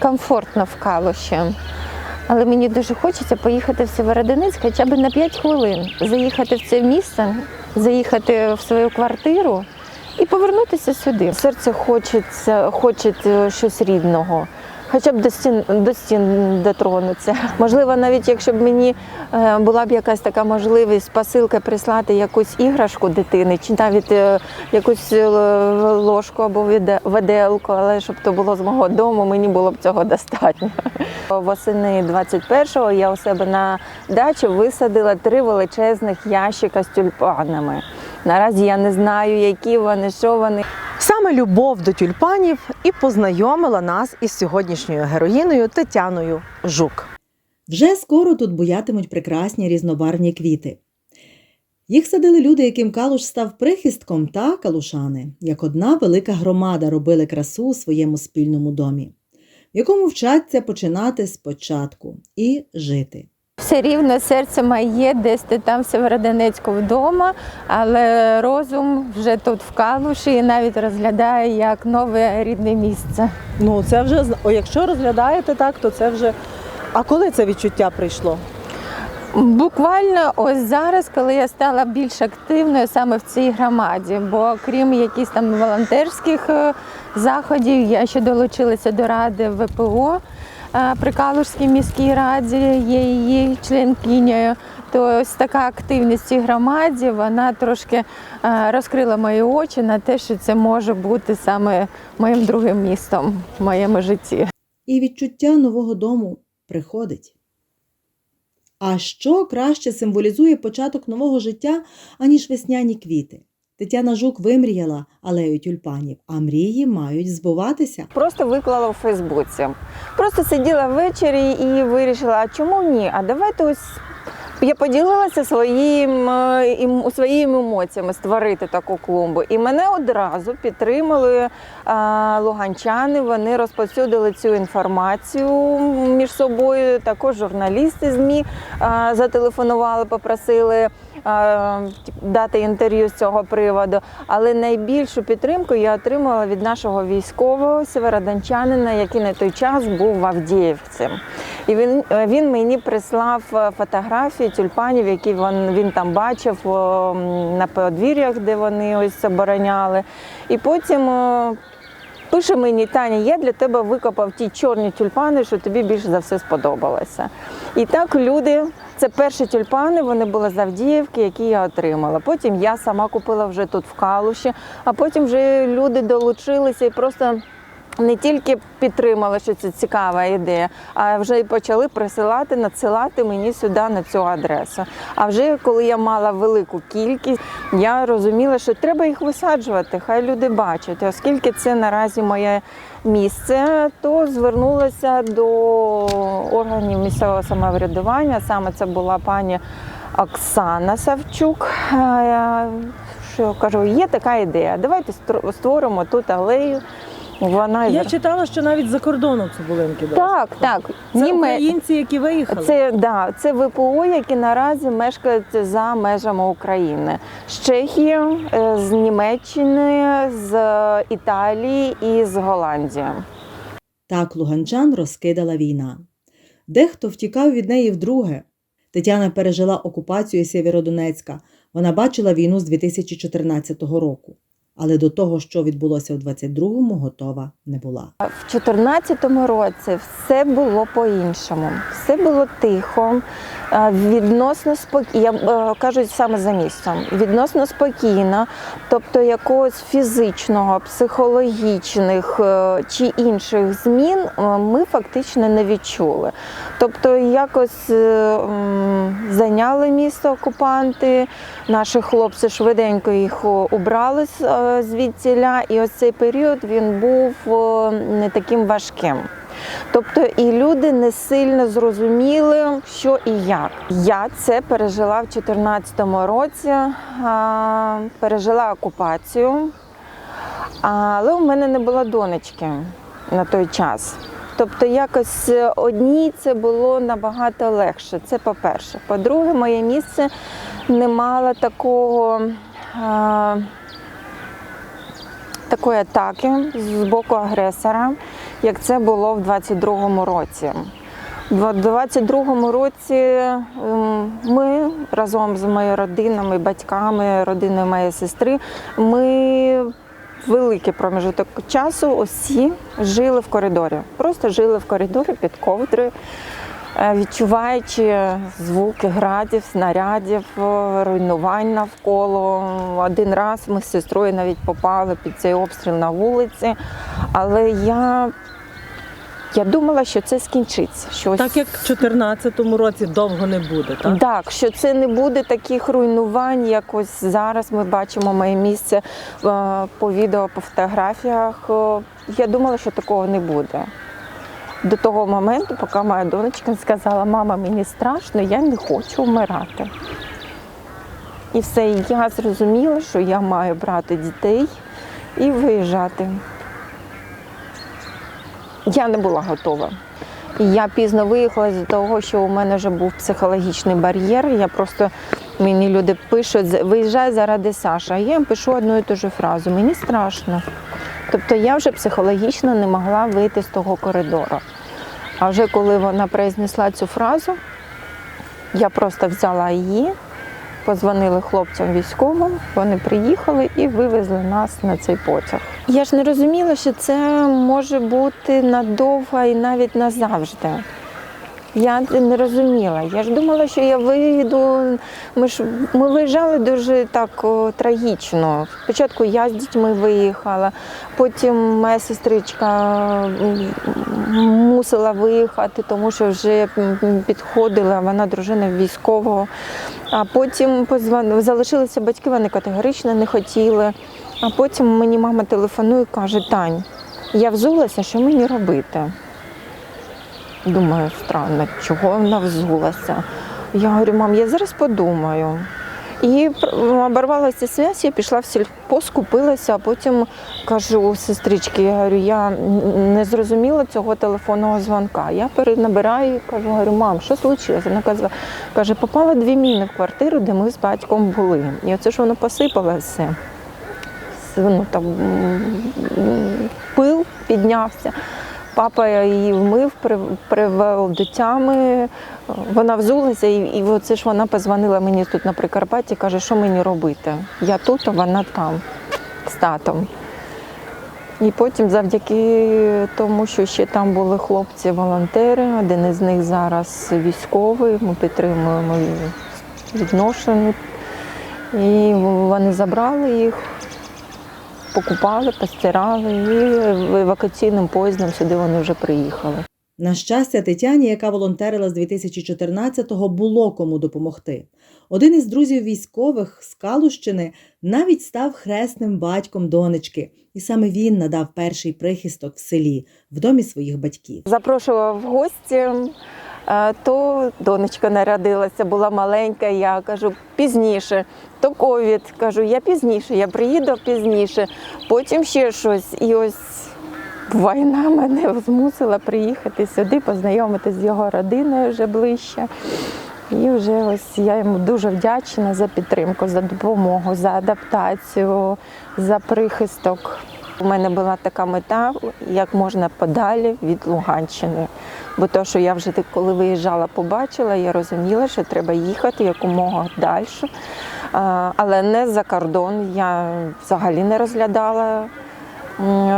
комфортно в Калуші. Але мені дуже хочеться поїхати в Сєвєродонецьк хоча б на 5 хвилин, заїхати в це місце, заїхати в свою квартиру і повернутися сюди. Серце хочеться, хоче щось рідного. Хоча б до стін до стін дотронутися. Можливо, навіть якщо б мені е, була б якась така можливість посилка прислати якусь іграшку дитини, чи навіть е, якусь е, ложку або виделку, але щоб то було з мого дому, мені було б цього достатньо. Восени 21-го я у себе на дачі висадила три величезних ящика з тюльпанами. Наразі я не знаю, які вони, що вони. Саме любов до тюльпанів і познайомила нас із сьогоднішньою героїною Тетяною Жук. Вже скоро тут буятимуть прекрасні різнобарвні квіти. Їх садили люди, яким калуш став прихистком, та калушани, як одна велика громада робили красу у своєму спільному домі, в якому вчаться починати спочатку і жити. Все рівно серце моє десь ти там в Сєвєродонецьку вдома, але розум вже тут в Калуші і навіть розглядає як нове рідне місце. Ну, це вже о, якщо розглядаєте так, то це вже. А коли це відчуття прийшло? Буквально ось зараз, коли я стала більш активною саме в цій громаді, бо крім якихось там волонтерських е, заходів, я ще долучилася до ради ВПО при Калужській міській раді, є її членкинею. То ось така активність цій громаді вона трошки е, розкрила мої очі на те, що це може бути саме моїм другим містом в моєму житті. І відчуття нового дому приходить. А що краще символізує початок нового життя, аніж весняні квіти? Тетяна Жук вимріяла алею тюльпанів, а мрії мають збуватися. Просто виклала у Фейсбуці. Просто сиділа ввечері і вирішила, а чому ні? А давайте ось я поділилася своїм, е, своїми емоціями створити таку клумбу. І мене одразу підтримали е, луганчани. Вони розповсюдили цю інформацію між собою. Також журналісти ЗМІ е, зателефонували, попросили дати інтерв'ю з цього приводу. Але найбільшу підтримку я отримала від нашого військового северодончанина, який на той час був в Авдіївці. І він, е, він мені прислав е, фотографії тюльпанів, які він, він там бачив на подвір'ях, де вони ось обороняли. І потім пише мені, Таня, я для тебе викопав ті чорні тюльпани, що тобі більше за все сподобалося. І так люди, це перші тюльпани, вони були з Авдіївки, які я отримала. Потім я сама купила вже тут в Калуші, а потім вже люди долучилися і просто. Не тільки підтримали, що це цікава ідея, а вже й почали присилати, надсилати мені сюди на цю адресу. А вже коли я мала велику кількість, я розуміла, що треба їх висаджувати, хай люди бачать. Оскільки це наразі моє місце, то звернулася до органів місцевого самоврядування. Саме це була пані Оксана Савчук. Що кажу, є така ідея. Давайте створимо тут алею. Вона Я читала, що навіть за кордоном цибулинки дали. так, так. Це Німе- українці, які виїхали. Це да, це ВПО, які наразі мешкають за межами України з Чехії, е, з Німеччини, з Італії і з Голландії. Так луганчан розкидала війна. Дехто втікав від неї вдруге. Тетяна пережила окупацію Сєвєродонецька. Вона бачила війну з 2014 року. Але до того, що відбулося у 22-му, готова не була. В 2014 році все було по-іншому. Все було тихо, е, відносно спокійно. Я е, кажу саме за місцем. Відносно спокійно, тобто якогось фізичного, психологічних е, чи інших змін ми фактично не відчули. Тобто, якось зайняли місто окупанти, наші хлопці швиденько їх убрали з- звідтіля, і ось цей період він був не таким важким. Тобто і люди не сильно зрозуміли, що і як. Я це пережила в 2014 році, пережила окупацію, але у мене не було донечки на той час. Тобто якось е, одній це було набагато легше. Це по-перше. По-друге, моє місце не мало такого. Такої атаки з боку агресора, як це було в 22-му році. В 22-му році ем, ми разом з моєю родинами, батьками, родиною моєї сестри, ми великий проміжок часу усі жили в коридорі. Просто жили в коридорі під ковдрою, відчуваючи звуки градів, снарядів, е, руйнувань навколо. Один раз ми з сестрою навіть попали під цей обстріл на вулиці, але я, я думала, що це скінчиться. Що Так як в 2014 році довго не буде, так? так, що це не буде таких руйнувань, як ось зараз ми бачимо моє місце е, по відео, по фотографіях. Е, Я думала, що такого не буде. До того моменту, поки моя донечка сказала, мама, мені страшно, я не хочу вмирати. І все, я зрозуміла, що я маю брати дітей і виїжджати. Я не була готова. Я пізно виїхала з того, що у мене вже був психологічний бар'єр. Я просто мені люди пишуть, «З- виїжджай заради Саші. А я їм пишу одну і ту ж фразу. Мені страшно. Тобто я вже психологічно не могла вийти з того коридору. А вже коли вона произнесла цю фразу, я просто взяла її, позвонили хлопцям військовим, вони приїхали і вивезли нас на цей потяг. Я ж не розуміла, що це може бути надовго і навіть назавжди. Я не розуміла. Я ж думала, що я вийду. Ми ж ми виїжджали дуже так о, трагічно. Спочатку я з дітьми виїхала, потім моя сестричка мусила виїхати, тому що вже підходила, вона дружина військового. А потім позвонили, залишилися батьки, вони категорично не хотіли. А потім мені мама телефонує і каже: Тань, я взулася, що мені робити? Думаю, странно, чого вона взулася. Я говорю, мам, я зараз подумаю. І оборвалася зв'язь, я пішла в сільпо, скупилася, а потім кажу сестричці, я говорю, я не зрозуміла цього телефонного дзвонка. Я перенабираю і кажу, говорю, мам, що случилось? Вона каже, каже, попало дві міни в квартиру, де ми з батьком були. І оце ж воно посипало все. Ну, там, пил піднявся. Папа її вмив, при- привел до тями. Вона взулася, і, і оце ж вона позвонила мені тут на Прикарпатті, каже, що мені робити. Я тут, а вона там з татом. І потім, завдяки тому, що ще там були хлопці-волонтери, один із них зараз військовий, ми підтримуємо відношення. І вони забрали їх, покупали, постирали, і евакуаційним поїздом сюди вони вже приїхали. На щастя, Тетяні, яка волонтерила з 2014-го, було кому допомогти. Один із друзів військових з Калущини навіть став хресним батьком донечки, і саме він надав перший прихисток в селі в домі своїх батьків. Запрошував в гості, е, то донечка народилася, була маленька. Я кажу, пізніше, то ковід. Кажу, я пізніше, я приїду пізніше, потім ще щось. І ось війна мене змусила приїхати сюди, познайомитися з його родиною вже ближче. І вже ось я йому дуже вдячна за підтримку, за допомогу, за адаптацію, за прихисток. У мене була така мета, як можна подалі від Луганщини. Бо то, що я вже коли виїжджала, побачила, я розуміла, що треба їхати якомога далі. Але не за кордон. Я взагалі не розглядала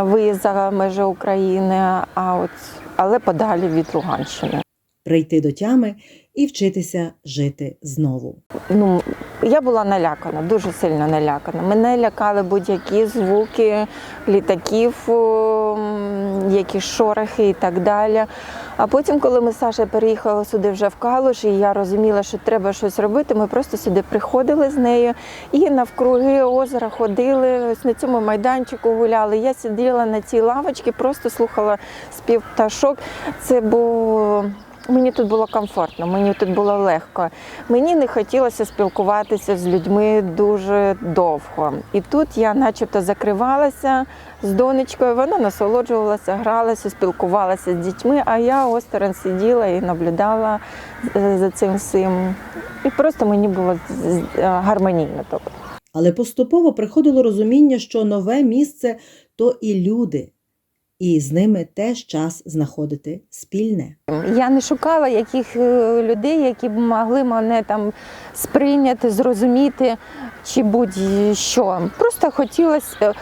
виїзд за межі України, а от, але подалі від Луганщини. Прийти до тями і вчитися жити знову. ну, я була налякана, дуже сильно налякана. Мене лякали будь-які звуки літаків, якісь шорохи і так далі. А потім, коли ми з Сашею переїхали сюди вже в Калуш, і я розуміла, що треба щось робити, ми просто сюди приходили з нею і навкруги озера ходили, ось на цьому майданчику гуляли. Я сиділа на цій лавочці, просто слухала спів пташок. Це було. Мені тут було комфортно, мені тут було легко. Мені не хотілося спілкуватися з людьми дуже довго. І тут я начебто закривалася з донечкою, вона насолоджувалася, гралася, спілкувалася з дітьми, а я осторонь сиділа і наблюдала е, за цим всім. І просто мені було е, гармонійно. Тобто. Але поступово приходило розуміння, що нове місце то і люди, і з ними теж час знаходити спільне. Я не шукала яких е, людей, які б могли мене там сприйняти, зрозуміти чи будь-що. Просто хотілося. е,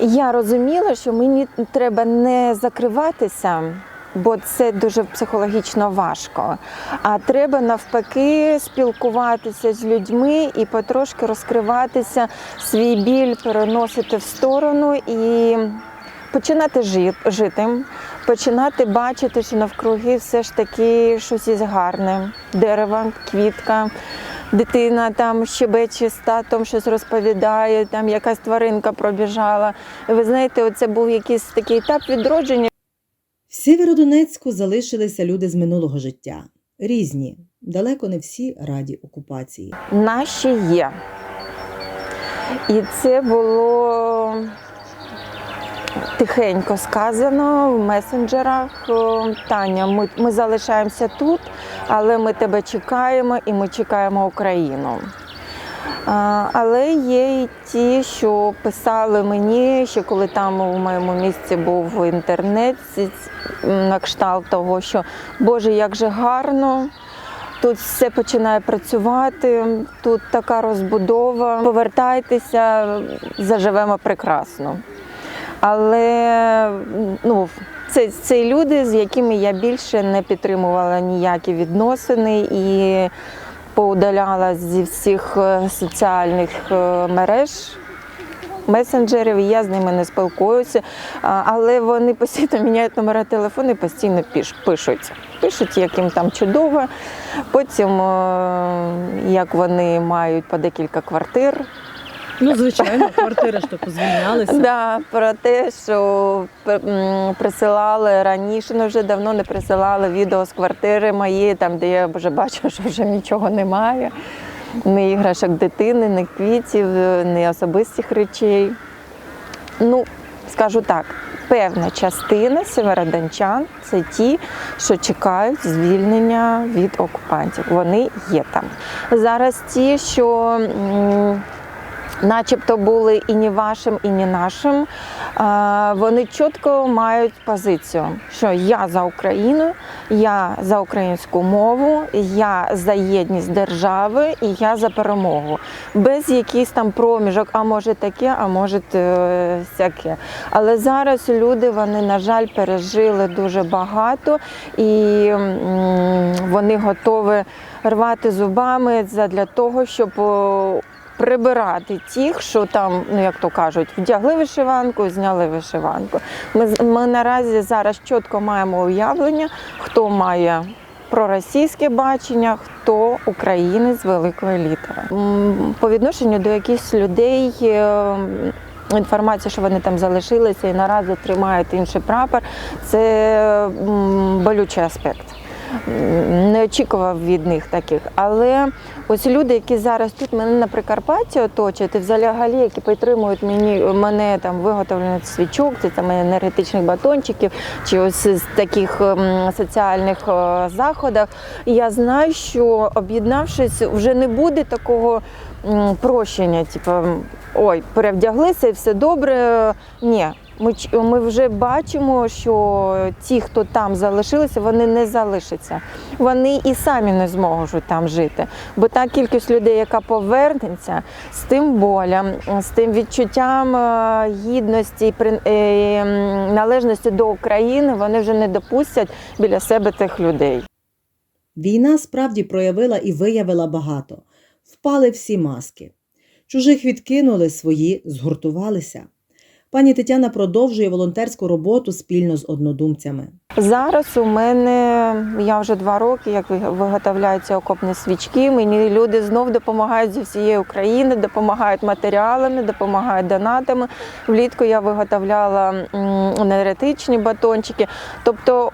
Я розуміла, що мені треба не закриватися, бо це дуже психологічно важко. А треба навпаки спілкуватися з людьми і потрошки розкриватися, свій біль переносити в сторону і починати жи- жити, починати бачити, що навкруги все ж таки щось є гарне. Дерево, квітка, дитина там щебече з татом, щось розповідає, там якась тваринка пробіжала. Ви знаєте, це був якийсь такий етап відродження. В Сєвєродонецьку залишилися люди з минулого життя. Різні, далеко не всі раді окупації. наші є. І це було тихенько сказано в месенджерах. Таня, ми, ми залишаємося тут, але ми тебе чекаємо і ми чекаємо Україну. Але є і ті, що писали мені, ще коли там у моєму місці був інтернет, на кшталт того, що Боже, як же гарно, Тут все починає працювати, тут така розбудова. Повертайтеся, заживемо прекрасно. Але ну, це, це люди, з якими я більше не підтримувала ніякі відносини і поудаляла зі всіх е, соціальних е, мереж. Месенджерів, я з ними не спілкуюся, але вони постійно міняють номера телефону і постійно пишуть. Пишуть, як їм там чудово. Потім, е, як вони мають по декілька квартир, Ну, звичайно, квартири ж то позвільнялися. Да, про те, що присилали раніше, ну вже давно не присилали відео з квартири моєї, там, де я вже бачу, що вже нічого немає. Ні іграшок дитини, ні квітів, ні особистих речей. Ну, скажу так, певна частина северодончан це ті, що чекають звільнення від окупантів. Вони є там. Зараз ті, що. Начебто були і не вашим, і не нашим. Вони чітко мають позицію, що я за Україну, я за українську мову, я за єдність держави і я за перемогу. Без якихось там проміжок, а може таке, а може е, всяке. Але зараз люди, вони, на жаль, пережили дуже багато і вони готові рвати зубами для того, щоб прибирати тих, що там, ну як то кажуть, вдягли вишиванку, зняли вишиванку. Ми, ми наразі зараз чітко маємо уявлення, хто має проросійське бачення, хто українець з великої літери. По відношенню до якихось людей. е, Інформація, що вони там залишилися і наразі тримають інший прапор, це болючий аспект. Не очікував від них таких. Але ось люди, які зараз тут мене на Прикарпатті оточують, і взагалі, які підтримують мені, мене там виготовлення свічок, це там енергетичних батончиків, чи ось з таких м, соціальних е, заходах. Я знаю, що об'єднавшись, вже не буде такого прощення, типу, ой, перевдяглися і все добре. Ні. Ми, ми вже бачимо, що ті, хто там залишилися, вони не залишаться. Вони і самі не зможуть там жити. Бо та кількість людей, яка повернеться з тим болем, з тим відчуттям е, гідності і е, належності до України, вони вже не допустять біля себе тих людей. Війна справді проявила і виявила багато. Впали всі маски. Чужих відкинули, свої згуртувалися. Пані Тетяна продовжує волонтерську роботу спільно з однодумцями. Зараз у мене я вже два роки, як виготовляються окопні свічки. Мені люди знов допомагають зі всієї України, допомагають матеріалами, допомагають донатами. Влітку я виготовляла енергетичні батончики. Тобто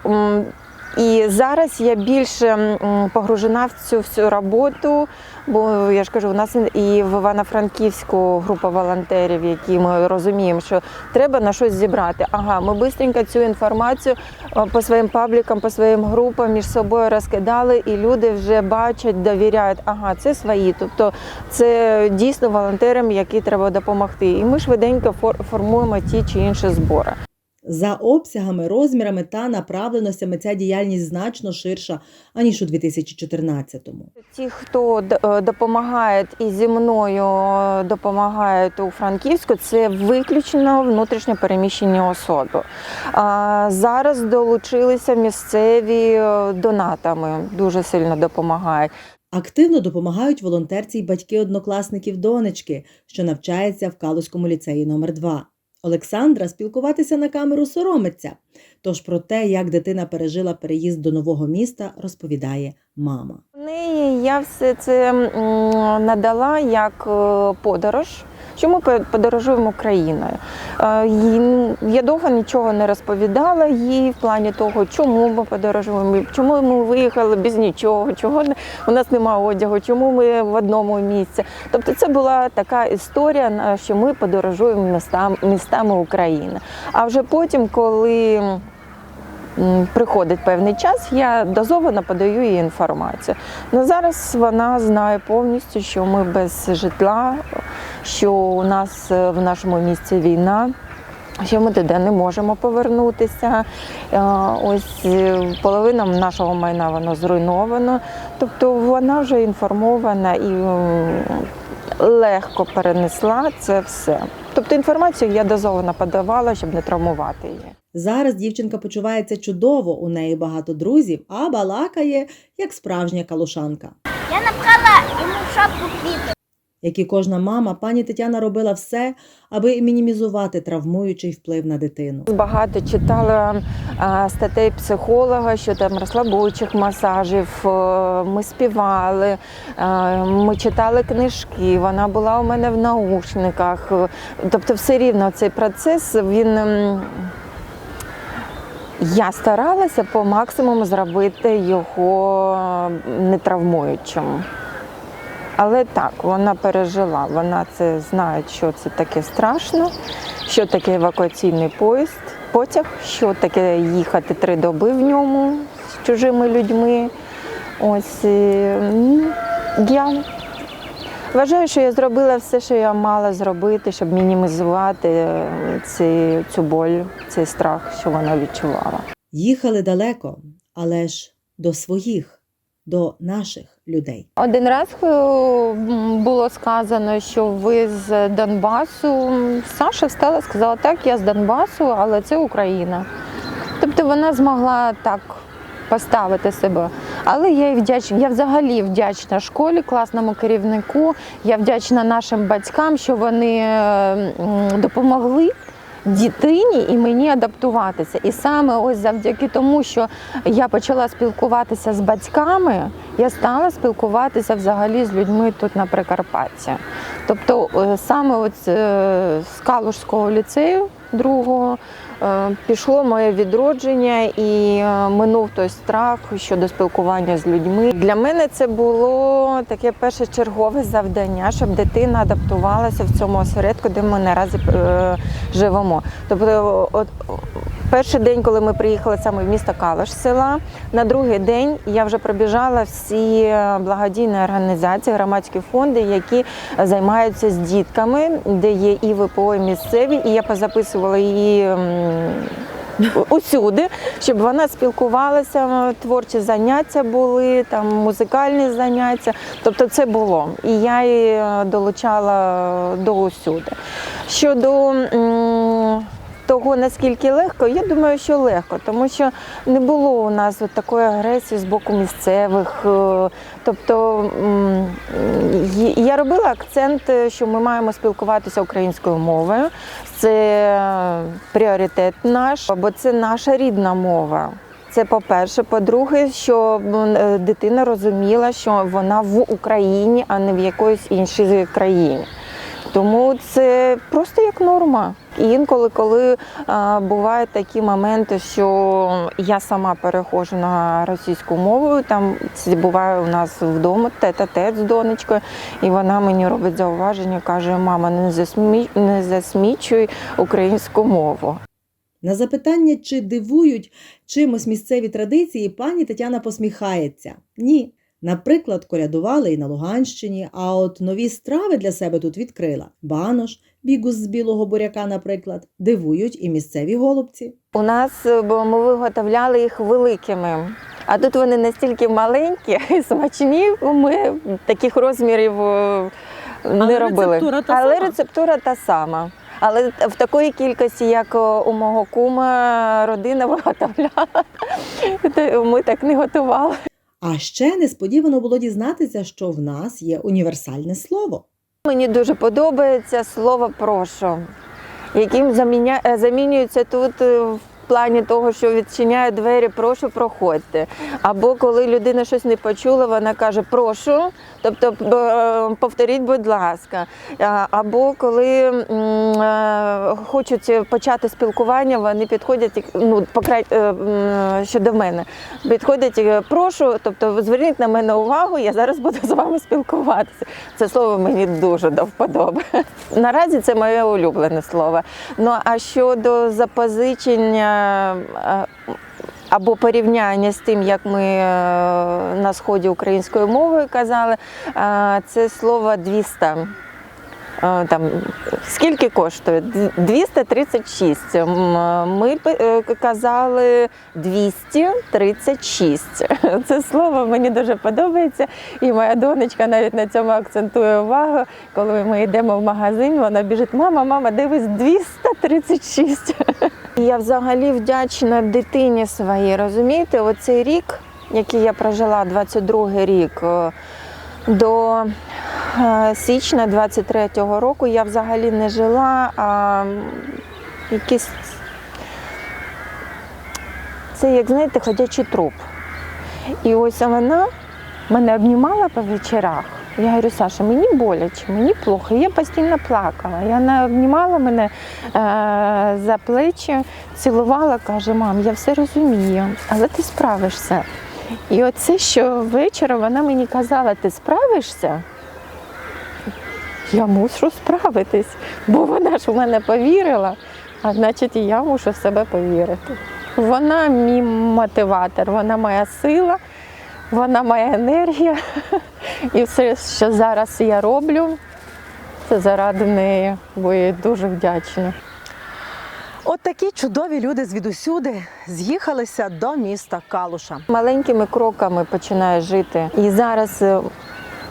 і зараз я більше погружена в цю всю роботу, бо я ж кажу, у нас і в Івано-Франківську група волонтерів, які ми розуміємо, що треба на щось зібрати. Ага, ми швидко цю інформацію е, по своїм паблікам, по своїм групам між собою розкидали, і люди вже бачать, довіряють, ага, це свої. Тобто це дійсно волонтерам, які треба допомогти. І ми швиденько фор- формуємо ті чи інші збори. За обсягами, розмірами та направленостями ця діяльність значно ширша, аніж у 2014-му. Ті, хто е, допомагають і зі мною е, допомагають у Франківську, це виключно внутрішньо переміщені особи. А Зараз долучилися місцеві е, донатами, дуже сильно допомагають. Активно допомагають волонтерці й батьки однокласників донечки, що навчається в Калузькому ліцеї номер 2 Олександра спілкуватися на камеру соромиться. Тож про те, як дитина пережила переїзд до нового міста, розповідає мама. Неї я все це надала як е, подорож. По- подорожуємо Україною. Е, Я довго нічого не розповідала їй в плані того, чому ми подорожуємо, чому ми виїхали без нічого, чого не- у нас немає одягу, чому ми в одному місці. Тобто це була така історія, що ми подорожуємо містам, містами України. А вже потім, коли приходить певний час, я дозовано подаю їй інформацію. Ну, зараз вона знає повністю, що ми без житла, що у нас е, в нашому місті війна. Що ми туди не можемо повернутися. Е, Ось е, половина нашого майна воно зруйновано. Тобто вона вже інформована і легко перенесла це все. Тобто інформацію я дозовано подавала, щоб не травмувати її. Зараз дівчинка почувається чудово, у неї багато друзів, а балакає як справжня калушанка. Я напхала йому шапку квіти. Як і кожна мама, пані Тетяна робила все, аби мінімізувати травмуючий вплив на дитину. Багато читала статей психолога, що там розслабуючих масажів. е, Ми співали, е, ми читали книжки. Вона була у мене в наушниках. Тобто, все рівно цей процес він. Я старалася по максимуму зробити його не травмуючим. Але так, вона пережила, вона це знає, що це таке страшно, що таке евакуаційний поїзд, потяг, що таке їхати три доби в ньому з чужими людьми. Ось я вважаю, що я зробила все, що я мала зробити, щоб мінімізувати е, ці, цю боль, цей страх, що вона відчувала. Їхали далеко, але ж до своїх, до наших людей. Один раз е, було сказано, що ви з Донбасу. Саша встала, сказала, так, я з Донбасу, але це Україна. Тобто вона змогла так поставити себе. Але я вдячна. Я взагалі вдячна школі, класному керівнику. Я вдячна нашим батькам, що вони е, допомогли. Дитині і мені адаптуватися. І саме ось завдяки тому, що я почала спілкуватися з батьками, я стала спілкуватися взагалі з людьми тут на Прикарпатті. Тобто е, саме от е, з Калужського ліцею другого е, пішло моє відродження і е, минув той страх щодо спілкування з людьми. Для мене це було таке перше чергове завдання, щоб дитина адаптувалася в цьому осередку, де ми наразі е, живемо. Тобто, от перший день, коли ми приїхали саме в місто Калаш села, на другий день я вже пробіжала всі благодійні організації, громадські фонди, які займаються з дітками, де є і ВПО, і місцеві, і я позаписувала її. Усюди, щоб вона спілкувалася, творчі заняття були, там музикальні заняття. Тобто це було. І я її е, долучала до усюди. Щодо того, наскільки легко, я думаю, що легко, тому що не було у нас от такої агресії з боку місцевих. е, Тобто я робила акцент, е, що ми маємо спілкуватися українською мовою. Це пріоритет наш, бо це наша рідна мова. Це по-перше. По-друге, щоб е, дитина розуміла, що вона в Україні, а не в якоїсь іншій країні. Тому це просто як норма. І інколи, коли а, бувають такі моменти, що я сама переходжу на російську мову, там це буває у нас вдома тет-а-тет з донечкою, і вона мені робить зауваження, каже: мама, не засмі... не засмічуй українську мову. На запитання, чи дивують чимось місцеві традиції, пані Тетяна посміхається. Ні. Наприклад, колядували і на Луганщині, а от нові страви для себе тут відкрила: банош, бігус з білого буряка, наприклад, дивують і місцеві голубці. У нас е, бо ми виготовляли їх великими. А тут вони настільки маленькі і смачні, ми таких розмірів е, не Але робили. рецептура та Але сама? рецептура та сама. Але в такої кількості, як е, у мого кума, родина виготовляла, ми так не готували. А ще несподівано було дізнатися, що в нас є універсальне слово. Мені дуже подобається слово прошу, яким заміня... е, замінюється тут е, в плані того, що відчиняє двері, прошу, проходьте. Або коли людина щось не почула, вона каже прошу, тобто е, повторіть, будь ласка. Або коли е, хочуть почати спілкування, вони підходять ну, по край... е, щодо мене. Підходять, прошу, тобто зверніть на мене увагу, я зараз буду з вами спілкуватися. Це слово мені дуже до вподоби. Наразі це моє улюблене слово. Ну а щодо запозичення або порівняння з тим, як ми е, на сході українською мовою казали, е, це слово 200. Е, Там скільки коштує? 236. Ми е, казали 236. Це слово мені дуже подобається. І моя донечка навіть на цьому акцентує увагу. Коли ми йдемо в магазин, вона біжить: мама, мама, дивись, 236. Я взагалі вдячна дитині своїй. Розумієте, оцей рік, який я прожила, 22 рік. е, До січня 23-го року я взагалі не жила, а якийсь. Це, як знаєте, ходячий труп. І ось вона мене обнімала по вечорах. Я говорю, Саша, мені боляче, мені плохо. Я постійно плакала. І вона обнімала мене е, за плечі, цілувала, каже, мам, я все розумію, але ти справишся. І оце, що ввечері вона мені казала, ти справишся? Я мушу справитись, бо вона ж в мене повірила, а значить і я мушу в себе повірити. Вона мій мотиватор, вона моя сила, вона моя енергія. І все, що зараз я роблю, це заради неї, бо я їй дуже вдячна. От такі чудові люди звідусюди з'їхалися до міста Калуша. Маленькими кроками починаю жити. І зараз е,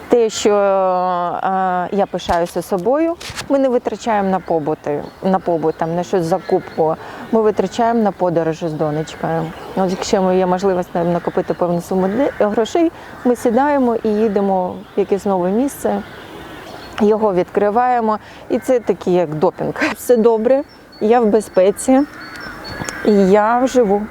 те, що е, я пишаюся собою, ми не витрачаємо на побути, на побут, там, на щось закупку. Ми витрачаємо на подорожі з донечкою. От якщо є можливість нам накопити певну суму грошей, ми сідаємо і їдемо в якесь нове місце. Його відкриваємо, і це такий як допінг. Все добре, я в безпеці, і я живу.